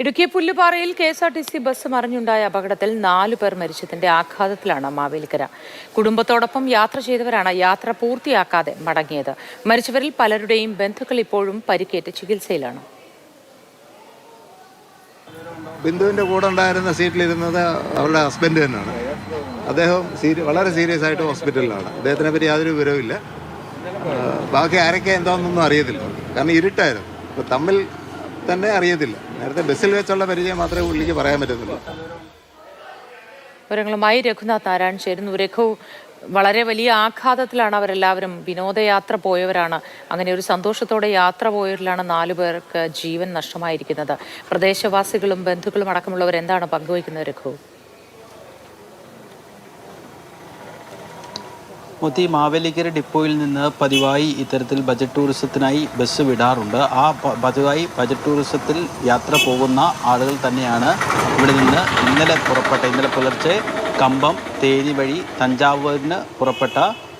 Idukki പുല്ലുപാറയിൽ K S R T C bus മറിഞ്ഞുണ്ടായ അപകടത്തിൽ നാലു പേർ മരിച്ചതിന്റെ ആഘാതത്തിലാണ് മാവേലിക്കര. കുടുംബത്തോടൊപ്പം യാത്ര ചെയ്തവരാണ് യാത്ര പൂർത്തിയാക്കാതെ മടങ്ങിയത്. മരിച്ചവരിൽ പലരുടെയും ബന്ധുക്കൾ ഇപ്പോഴും പരിക്കേറ്റ് ചികിത്സയിലാണ്. ബിന്ദുവിന്റെ കൂടെ ഉണ്ടായിരുന്ന സീറ്റിലിരുന്നത് അവരുടെ ഹസ്ബൻഡ് തന്നെയാണ്. അദ്ദേഹം വളരെ സീരിയസ് ആയിട്ട് ഹോസ്പിറ്റലിലാണ്. അദ്ദേഹത്തിനെ പറ്റി യാതൊരു വിവരവുമില്ല. ബാക്കി ആരൊക്കെ എന്താണെന്നൊന്നും അറിയത്തില്ല. കാരണം ഇരുട്ടായിരുന്നു. തമ്മിൽ തന്നെ അറിയത്തില്ല. നേരത്തെ ബസ്സിൽ വെച്ചുള്ള പരിചയം മാത്രമേ പുള്ളിക്ക് പറയാൻ പറ്റത്തുള്ളൂ. വിവരങ്ങളുമായി രഘുനാഥ് നാരായൺ ചേരുന്നു. രഘു വളരെ വലിയ ആഘാതത്തിലാണ് അവരെല്ലാവരും വിനോദയാത്ര പോയവരാണ്. അങ്ങനെ ഒരു സന്തോഷത്തോടെ യാത്ര പോയവരിലാണ് നാലു പേർക്ക് ജീവൻ നഷ്ടമായിരിക്കുന്നത്. പ്രദേശവാസികളും ബന്ധുക്കളും അടക്കമുള്ളവർ എന്താണ് പങ്കുവയ്ക്കുന്നത് രഘു? മുത്തി മാവേലിക്കര ഡിപ്പോയിൽ നിന്ന് പതിവായി ഇത്തരത്തിൽ ബജറ്റ് ടൂറിസത്തിനായി ബസ് വിടാറുണ്ട്. ആ പതിവായി ബജറ്റ് ടൂറിസത്തിൽ യാത്ര പോകുന്ന ആളുകൾ തന്നെയാണ് ഇവിടെ നിന്ന് ഇന്നലെ പുറപ്പെട്ട ഇന്നലെ പുലർച്ചെ കമ്പം തേനി വഴി തഞ്ചാവൂരിന് പുറപ്പെട്ട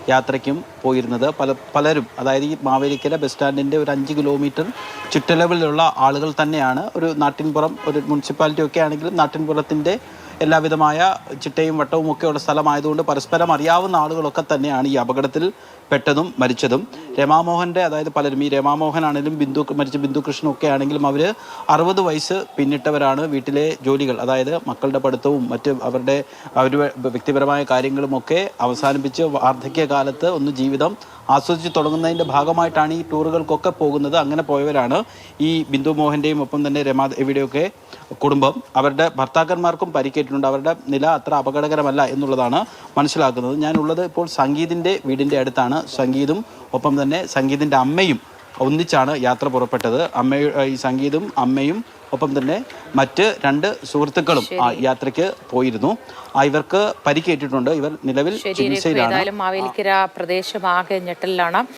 യാത്രയ്ക്കും പോയിരുന്നത്. പല പലരും അതായത് ഈ മാവേലിക്കര ബസ് സ്റ്റാൻഡിന്റെ ഒരു അഞ്ച് കിലോമീറ്റർ ചുറ്റളവിലുള്ള ആളുകൾ തന്നെയാണ്. ഒരു നാട്ടിൻപുറം ഒരു മുനിസിപ്പാലിറ്റി ഒക്കെ ആണെങ്കിലും നാട്ടിൻപുറത്തിന്റെ എല്ലാവിധമായ ചിട്ടയും വട്ടവും ഒക്കെ ഉള്ള സ്ഥലമായതുകൊണ്ട് പരസ്പരം അറിയാവുന്ന ആളുകളൊക്കെ തന്നെയാണ് ഈ അപകടത്തിൽ പെട്ടതും മരിച്ചതും. രമാമോഹന്റെ അതായത് പലരും ഈ രമാമോഹനാണെങ്കിലും ബിന്ദു മരിച്ച ബിന്ദു കൃഷ്ണൻ ഒക്കെ ആണെങ്കിലും അവർ അറുപത് വയസ്സ് പിന്നിട്ടവരാണ് വീട്ടിലെ ജോലികൾ. അതായത് മക്കളുടെ പഠിത്തവും മറ്റ് അവരുടെ അവർ വ്യക്തിപരമായ കാര്യങ്ങളുമൊക്കെ അവസാനിപ്പിച്ച് വാർദ്ധക്യകാലത്ത് ഒന്ന് ജീവിതം ആസ്വദിച്ച് തുടങ്ങുന്നതിന്റെ ഭാഗമായിട്ടാണ് ഈ ടൂറുകൾക്കൊക്കെ പോകുന്നത്. അങ്ങനെ പോയവരാണ് ഈ ബിന്ദു മോഹന്റെയും ഒപ്പം തന്നെ രമാ ഇവിടെയൊക്കെ കുടുംബം. അവരുടെ ഭർത്താക്കന്മാർക്കും പരിക്കേറ്റിട്ടുണ്ട്. അവരുടെ നില അത്ര അപകടകരമല്ല എന്നുള്ളതാണ് മനസ്സിലാക്കുന്നത്. ഞാനുള്ളത് ഇപ്പോൾ സംഗീതിന്റെ വീടിന്റെ അടുത്താണ്. സംഗീതും ഒപ്പം തന്നെ സംഗീതിന്റെ അമ്മയും ഒന്നിച്ചാണ് യാത്ര പുറപ്പെട്ടത്. അമ്മ ഈ സംഗീതും അമ്മയും ഒപ്പം തന്നെ മറ്റ് രണ്ട് സുഹൃത്തുക്കളും ആ യാത്രയ്ക്ക് പോയിരുന്നു. ഇവർക്ക് പരിക്കേറ്റിട്ടുണ്ട്. ഇവർ നിലവിൽ ചികിത്സയിലാണ്. മാവേലിക്കര പ്രദേശമാകെ ഞെട്ടലിലാണ്.